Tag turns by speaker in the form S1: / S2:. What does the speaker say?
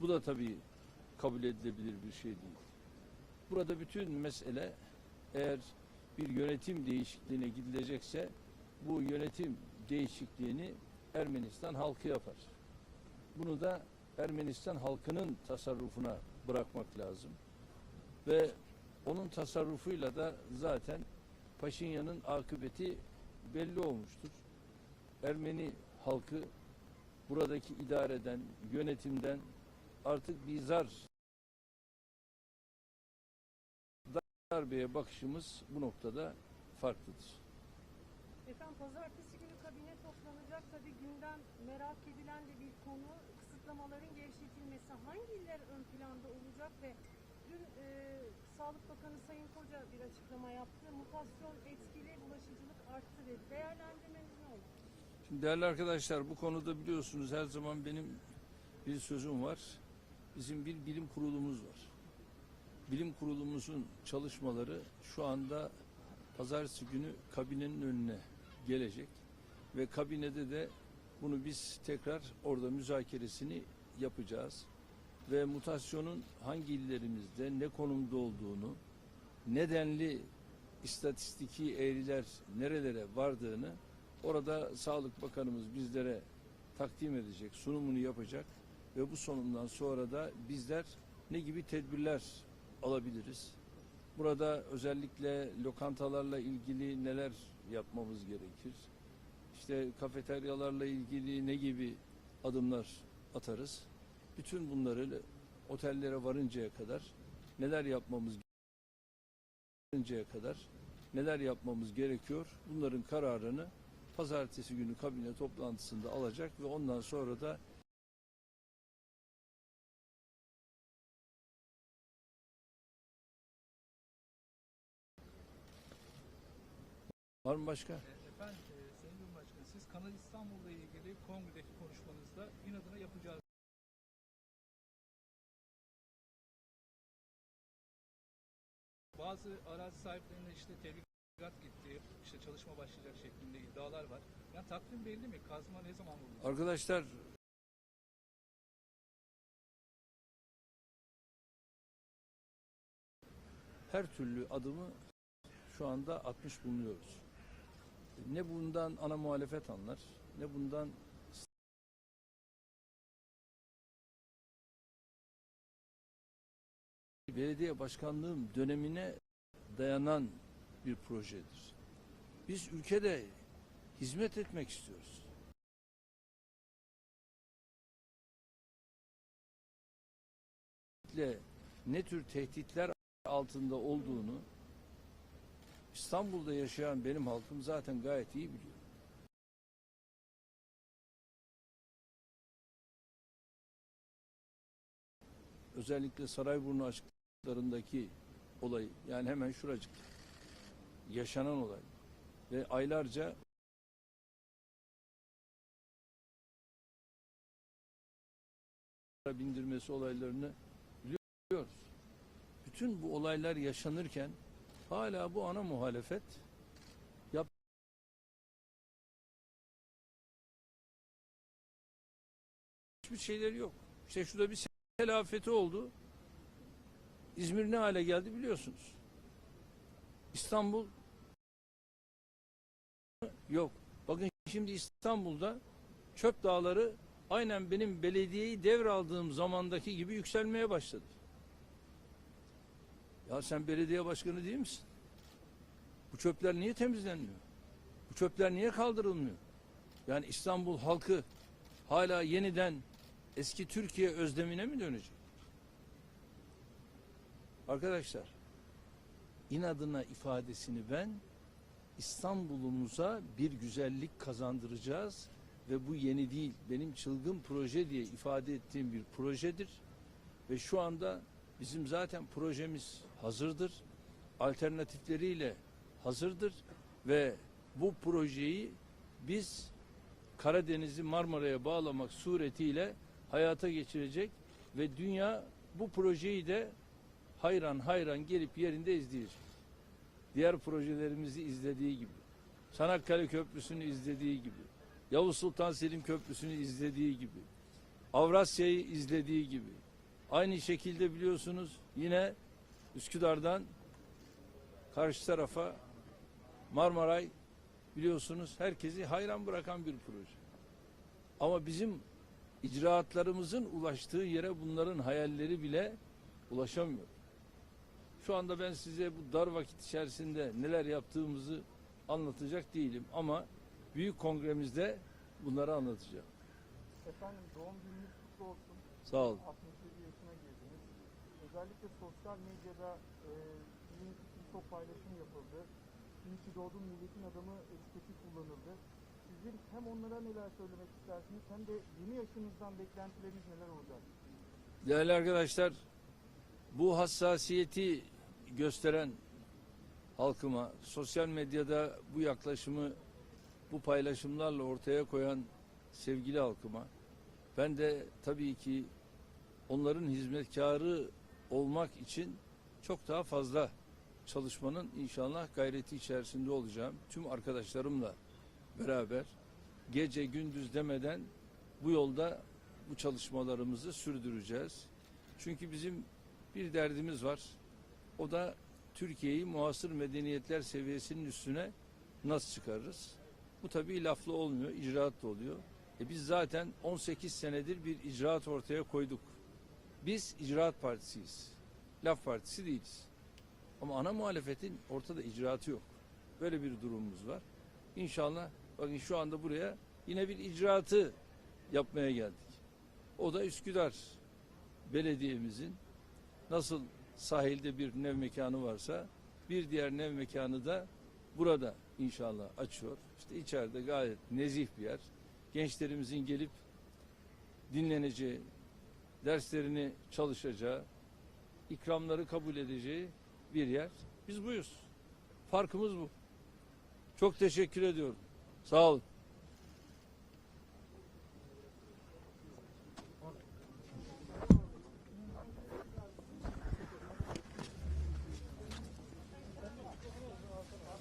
S1: Bu da tabii kabul edilebilir bir şey değil. Burada bütün mesele eğer bir yönetim değişikliğine gidilecekse bu yönetim değişikliğini Ermenistan halkı yapar. Bunu da Ermenistan halkının tasarrufuna bırakmak lazım. Ve onun tasarrufuyla da zaten Paşinyan'ın akıbeti belli olmuştur. Ermeni halkı buradaki idareden, yönetimden artık bizar darbeye bakışımız bu noktada farklıdır.
S2: Efendim pazartesi günü kabine toplanacak. Tabii gündem merak edilen de bir konu. Kısıtlamaların gevşetilmesi hangi iller ön planda olacak ve dün e, Sağlık Bakanı Sayın Koca bir açıklama yaptı. Mutasyon etkili bulaşıcılık arttı dedi. Değerlendirmeniz ne olur?
S1: Şimdi değerli arkadaşlar bu konuda biliyorsunuz her zaman benim bir sözüm var. Bizim bir bilim kurulumuz var. Bilim kurulumuzun çalışmaları şu anda pazartesi günü kabinenin önüne gelecek ve kabinede de bunu biz tekrar orada müzakeresini yapacağız ve mutasyonun hangi illerimizde ne konumda olduğunu nedenli istatistiki eğriler nerelere vardığını orada Sağlık Bakanımız bizlere takdim edecek, sunumunu yapacak ve bu sunumdan sonra da bizler ne gibi tedbirler alabiliriz? Burada özellikle lokantalarla ilgili neler yapmamız gerekir? İşte kafeteryalarla ilgili ne gibi adımlar atarız? Bütün bunları otellere varıncaya kadar neler yapmamız varıncaya kadar neler yapmamız gerekiyor? Bunların kararını pazartesi günü kabine toplantısında alacak ve ondan sonra da var mı başka?
S3: Efendim, e, Sayın Cumhurbaşkanı, siz Kanal İstanbul'la ilgili kongredeki konuşmanızda inadına yapacağız. Bazı arazi sahiplerine işte tebligat gitti, işte çalışma başlayacak şeklinde iddialar var. Yani takvim belli mi? Kazma ne zaman vurulacak?
S1: Arkadaşlar her türlü adımı şu anda atmış bulunuyoruz. Ne bundan ana muhalefet anlar, ne bundan belediye başkanlığım dönemine dayanan bir projedir. Biz ülkede hizmet etmek istiyoruz. Ne tür tehditler altında olduğunu İstanbul'da yaşayan benim halkım zaten gayet iyi biliyor. Özellikle Sarayburnu açıklarındaki olay yani hemen şuracık yaşanan olay ve aylarca bindirmesi olaylarını biliyoruz. Bütün bu olaylar yaşanırken hala bu ana muhalefet yap hiçbir şeyleri yok. İşte şurada bir sel afeti oldu. İzmir ne hale geldi biliyorsunuz. İstanbul yok. Bakın şimdi İstanbul'da çöp dağları aynen benim belediyeyi devraldığım zamandaki gibi yükselmeye başladı. Ya sen belediye başkanı değil misin? Bu çöpler niye temizlenmiyor? Bu çöpler niye kaldırılmıyor? Yani İstanbul halkı hala yeniden eski Türkiye özlemine mi dönecek? Arkadaşlar inadına ifadesini ben İstanbul'umuza bir güzellik kazandıracağız ve bu yeni değil. Benim çılgın proje diye ifade ettiğim bir projedir. Ve şu anda bizim zaten projemiz hazırdır. Alternatifleriyle hazırdır ve bu projeyi biz Karadeniz'i Marmara'ya bağlamak suretiyle hayata geçirecek ve dünya bu projeyi de hayran hayran gelip yerinde izleyecek. Diğer projelerimizi izlediği gibi, Çanakkale Köprüsü'nü izlediği gibi, Yavuz Sultan Selim Köprüsü'nü izlediği gibi, Avrasya'yı izlediği gibi, Aynı şekilde biliyorsunuz yine Üsküdar'dan karşı tarafa Marmaray biliyorsunuz herkesi hayran bırakan bir proje. Ama bizim icraatlarımızın ulaştığı yere bunların hayalleri bile ulaşamıyor. Şu anda ben size bu dar vakit içerisinde neler yaptığımızı anlatacak değilim ama büyük kongremizde bunları anlatacağım.
S4: Efendim doğum gününüz kutlu olsun.
S1: Sağ olun.
S4: 67 yaşına girdiniz. Özellikle sosyal medyada e, çok paylaşım yapıldı. İyi ki doğdun milletin adamı etiketi kullanıldı. Sizin hem onlara neler söylemek istersiniz hem de yeni yaşınızdan beklentileriniz neler olacak?
S1: Değerli arkadaşlar, bu hassasiyeti gösteren halkıma, sosyal medyada bu yaklaşımı, bu paylaşımlarla ortaya koyan sevgili halkıma, ben de tabii ki onların hizmetkarı olmak için çok daha fazla çalışmanın inşallah gayreti içerisinde olacağım. Tüm arkadaşlarımla beraber gece gündüz demeden bu yolda bu çalışmalarımızı sürdüreceğiz. Çünkü bizim bir derdimiz var. O da Türkiye'yi muasır medeniyetler seviyesinin üstüne nasıl çıkarırız? Bu tabii laflı olmuyor, icraatla oluyor. E biz zaten 18 senedir bir icraat ortaya koyduk. Biz icraat partisiyiz. Laf partisi değiliz. Ama ana muhalefetin ortada icraatı yok. Böyle bir durumumuz var. İnşallah bakın şu anda buraya yine bir icraatı yapmaya geldik. O da Üsküdar Belediye'mizin nasıl sahilde bir nev mekanı varsa bir diğer nev mekanı da burada inşallah açıyor. İşte içeride gayet nezih bir yer. Gençlerimizin gelip dinleneceği, derslerini çalışacağı, ikramları kabul edeceği bir yer. Biz buyuz. Farkımız bu. Çok teşekkür ediyorum. Sağ olun.